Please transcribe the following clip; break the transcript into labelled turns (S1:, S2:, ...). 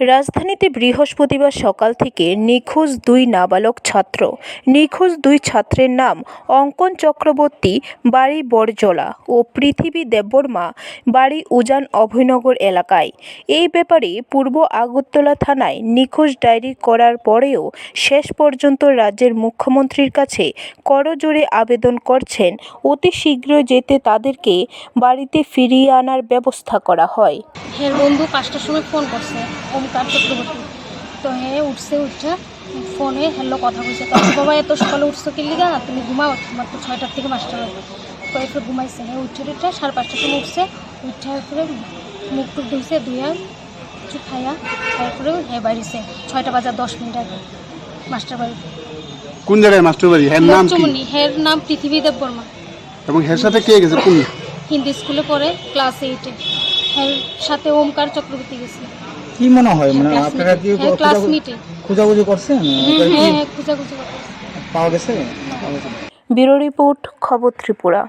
S1: রাজধানীতে বৃহস্পতিবার সকাল থেকে নিখোঁজ দুই নাবালক ছাত্র। নিখোঁজ দুই ছাত্রের নাম অঙ্কন চক্রবর্তী, বাড়ি বড়জলা ও পৃথিবী দেববর্মা, বাড়ি উজান অভয়নগর এলাকায়। এই ব্যাপারে পূর্ব আগরতলা থানায় নিখোঁজ ডায়েরি করার পরেও শেষ পর্যন্ত রাজ্যের মুখ্যমন্ত্রীর কাছে করজোড়ে আবেদন করছেন। অতি শীঘ্র যেতে তাদেরকে বাড়িতে ফিরিয়ে আনার ব্যবস্থা করা হয়।
S2: হের বন্ধু পাঁচটার সময় ফোন করছে। ওমকার চক্রবর্তী। তো হে উঠছে উঠছে ফোনে হ্যালো কথা বলছে। তো বাবা এত সকালে উঠছো কি লিগা? তুমি ঘুমাও তোমার তো ছয়টার থেকে মাস্টার হবে। তো এরপরে ঘুমাইছে। হ্যাঁ উঠছে উঠছে সাড়ে পাঁচটার সময় উঠছে। উঠে এরপরে মুখ টুক ধুইছে ধুইয়া কিছু খাইয়া তারপরে হ্যাঁ বাড়িছে। ছয়টা বাজার দশ মিনিট আগে মাস্টার বাড়ি।
S3: কোন জায়গায় মাস্টার বাড়ি? হ্যার নাম কি?
S2: হের নাম পৃথিবী দেব বর্মা।
S3: এবং হের সাথে কে গেছে? কোন?
S2: হিন্দি স্কুলে পড়ে ক্লাস এইটে। হের সাথে ওমকার চক্রবর্তী গেছে।
S4: কি মনে হয়? মানে আপনারা কি
S2: হ্যাঁ ক্লাসমেটে
S4: খোঁজাখুঁজি করছেন?
S2: হ্যাঁ হ্যাঁ হ্যাঁ
S4: পাওয়া গেছে? পাওয়া গেছে।
S1: ব্যুরো রিপোর্ট খবর ত্রিপুরা।